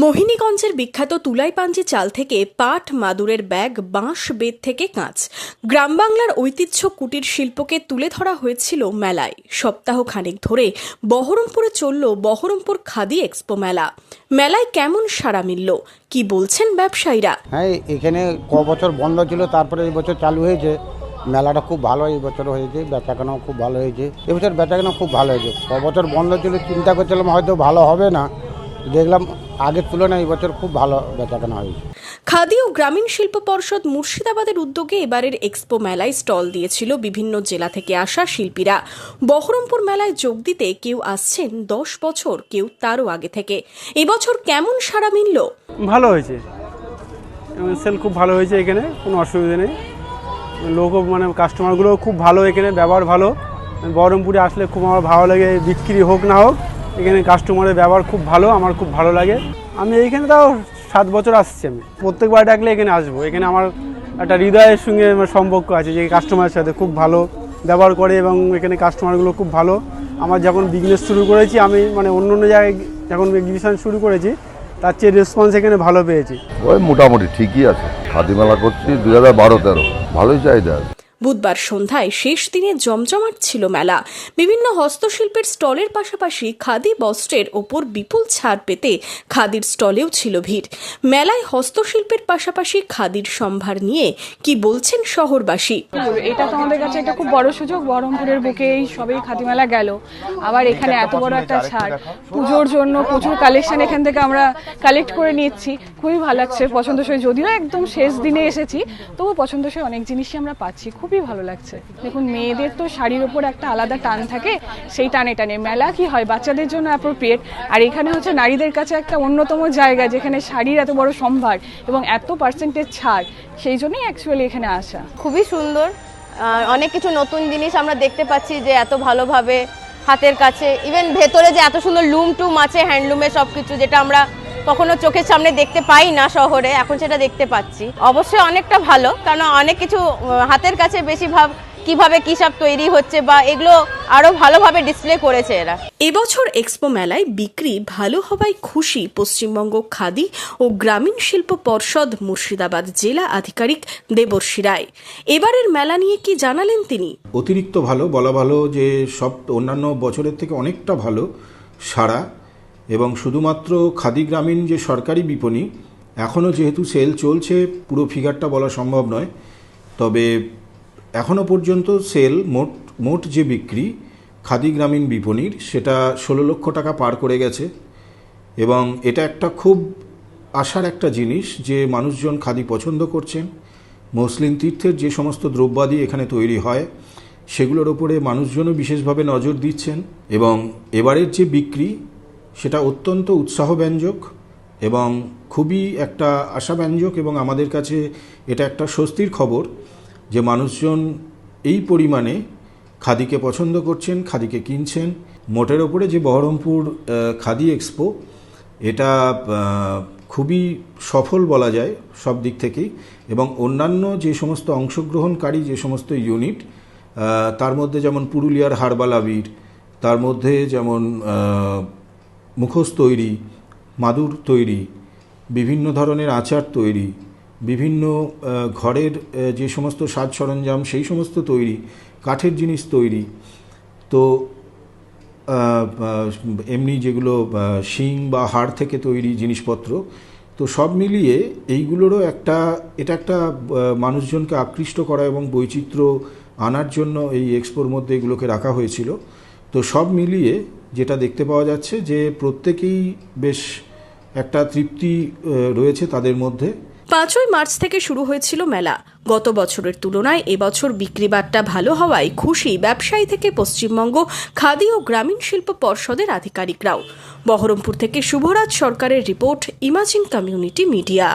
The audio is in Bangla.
মোহিনীগঞ্জের বিখ্যাত তুলাইপাঞ্জি চাল থেকে পাট, মাদুরের ব্যাগ, বাঁশ, বেত থেকে কাঁচ। গ্রাম বাংলার ঐতিহ্য কুটির শিল্পকে তুলে ধরা হয়েছিল মেলায়। সপ্তাহ খানেক ধরে বহরমপুরে চলল বহরমপুর খাদি এক্সপো মেলা। মেলায় কেমন সাড়া মিলল? কি বলছেন ব্যবসায়ীরা? হ্যাঁ এখানে ক বছর বন্ধ ছিল, তারপরে এই বছর চালু হয়েছে। মেলাটা খুব ভালো, এই বছর হয়েছে, বেচাকেনাও খুব ভালো হয়েছে। এবছর বেচাকেনা খুব ভালো হয়েছে। ক বছর বন্ধ ছিল, চিন্তা করছিলাম হয়তো ভালো হবে না। দেখলাম আগের তুলনায় এই বছর খুব ভালো বেচাকেনা হয়েছে। খাদি ও গ্রামীণ শিল্প পর্ষদ মুর্শিদাবাদের উদ্যোগে এবারের এক্সপো মেলায় স্টল দিয়েছিল বিভিন্ন জেলা থেকে আসা শিল্পীরা। বহরমপুর মেলায় যোগ দিতে কেউ আসছেন দশ বছর কেউ তারও আগে থেকে। এবছর কেমন সাড়া মিলল? ভালো হয়েছে। সেল খুব ভালো হয়েছে এখানে কোনো অসুবিধা নেই। লোকও মানে কাস্টমারগুলোও খুব ভালো এখানে ব্যবহার ভালো। বহরমপুরে আসলে খুব আমার ভালো লাগে বিক্রি হোক না হোক। এখানে কাস্টমারের ব্যবহার খুব ভালো, আমার খুব ভালো লাগে। আমি এইখানে তাও সাত বছর আসছি আমি। প্রত্যেকবার ডাকলে এখানে আসব। এখানে আমার একটা হৃদয়ের সঙ্গে সম্পর্ক আছে যে কাস্টমারের সাথে খুব ভালো ব্যবহার করে এবং এখানে কাস্টমারগুলো খুব ভালো। আমার যখন বিজনেস শুরু করেছি, আমি মানে অন্য অন্য জায়গায় যখন এক্সিবিশন শুরু করেছি, তার চেয়ে রেসপন্স এখানে ভালো পেয়েছি। ওই মোটামুটি ঠিকই আছে। খাদি মেলা করছি দুই হাজার বারো তেরো। ভালোই চাহিদা আছে। বুধবার সন্ধ্যায় শেষ দিনে জমজমাট ছিল মেলা। বিভিন্ন হস্তশিল্পের স্টলের পাশাপাশি খাদি বস্ত্রের ওপর বিপুল ছাড় পেতে খাদির স্টলেও ছিল ভিড়। মেলায় হস্তশিল্পের পাশাপাশি খাদির সম্ভার নিয়ে কি বলছেন শহরবাসী? এটা তো আমাদের কাছে একটা খুব বড় সুযোগ। বহরমপুরের বুকে এই খাদি মেলা গেল। আবার এখানে এত বড় একটা ছাড়। পুজোর জন্য প্রচুর কালেকশন এখান থেকে আমরা কালেক্ট করে নিচ্ছি। খুবই ভালো লাগছে পছন্দসই। যদিও একদম শেষ দিনে এসেছি, তবু পছন্দসই অনেক জিনিসই আমরা পাচ্ছি। খুবই ভালো লাগছে। দেখুন, মেয়েদের তো শাড়ির ওপর একটা আলাদা টান থাকে, সেই টানে টানে। মেলা কি হয়, বাচ্চাদের জন্য অ্যাপ্রোপ্রিয়েট আর এখানে হচ্ছে নারীদের কাছে একটা অন্যতম জায়গা, যেখানে শাড়ির এত বড় সম্ভার এবং এত পার্সেন্টেজ ছাড়, সেই জন্যই অ্যাকচুয়ালি এখানে আসা। খুবই সুন্দর। অনেক কিছু নতুন জিনিস আমরা দেখতে পাচ্ছি যে এত ভালোভাবে হাতের কাছে ইভেন ভেতরে যে এত সুন্দর লুম টুম আছে হ্যান্ডলুমের সব কিছু যেটা আমরা কখনো চোখের সামনে দেখতে পাই না শহরে এখন সেটা দেখতে পাচ্ছি। অবশ্যই অনেকটা ভালো কারণ অনেক কিছু হাতের কাছে বেশি ভাব কীভাবে কী সব তৈরি হচ্ছে বা এগুলো আরও ভালোভাবে ডিসপ্লে করেছে এরা। এবছর এক্সপো মেলায় বিক্রি ভালো হওয়ায় খুশি পশ্চিমবঙ্গ খাদি ও গ্রামীণ শিল্প পর্ষদ মুর্শিদাবাদ জেলা আধিকারিক দেবর্ষী রায়। এবারের মেলা নিয়ে কি জানালেন তিনি? অতিরিক্ত ভালো বলা ভালো যে সব অন্যান্য বছরের থেকে অনেকটা ভালো সারা এবং শুধুমাত্র খাদি গ্রামীণ যে সরকারি বিপণী এখনও যেহেতু সেল চলছে, পুরো ফিগারটা বলা সম্ভব নয়, তবে এখনও পর্যন্ত সেল মোট মোট যে বিক্রি খাদি গ্রামীণ বিপণীর, সেটা ষোলো লক্ষ টাকা পার করে গেছে। এবং এটা একটা খুব আশার একটা জিনিস যে মানুষজন খাদি পছন্দ করছেন, মসলিন তীর্থের যে সমস্ত দ্রব্যাদি এখানে তৈরি হয়, সেগুলোর ওপরে মানুষজনও বিশেষভাবে নজর দিচ্ছেন এবং এবারের যে বিক্রি সেটা অত্যন্ত উৎসাহব্যঞ্জক এবং খুবই একটা আশাব্যঞ্জক এবং আমাদের কাছে এটা একটা স্বস্তির খবর যে মানুষজন এই পরিমাণে খাদিকে পছন্দ করছেন, খাদিকে কিনছেন। মোটের ওপরে যে বহরমপুর খাদি এক্সপো, এটা খুবই সফল বলা যায় সব দিক থেকেই এবং অন্যান্য যে সমস্ত অংশগ্রহণকারী যে সমস্ত ইউনিট তার মধ্যে যেমন পুরুলিয়ার হারবাল আবির, তার মধ্যে যেমন মুখোশ তৈরি, মাদুর তৈরি, বিভিন্ন ধরনের আচার তৈরি, বিভিন্ন ঘরের যে সমস্ত সাজ সরঞ্জাম সেই সমস্ত তৈরি, কাঠের জিনিস তৈরি। তো এমনি যেগুলো শিং বা হাড় থেকে তৈরি জিনিসপত্র, তো সব মিলিয়ে এইগুলোরও একটা, এটা একটা মানুষজনকে আকৃষ্ট করা এবং বৈচিত্র্য আনার জন্য এই এক্সপোর মধ্যে এগুলোকে রাখা হয়েছিল। তো সব মিলিয়ে যেটা দেখতে পাওয়া যাচ্ছে যে প্রত্যেকেই বেশ একটা তৃপ্তি রয়েছে তাদের মধ্যে। পাঁচই মার্চ থেকে শুরু হয়েছিল মেলা। গত বছরের তুলনায় এবছর বিক্রি বাট্টা ভালো হওয়ায় খুশি ব্যবসায়ী থেকে পশ্চিমবঙ্গ খাদি ও গ্রামীণ শিল্প পর্ষদের আধিকারিকরাও। বহরমপুর থেকে শুভরাজ সরকারের রিপোর্ট, ইমাজিন কমিউনিটি মিডিয়া।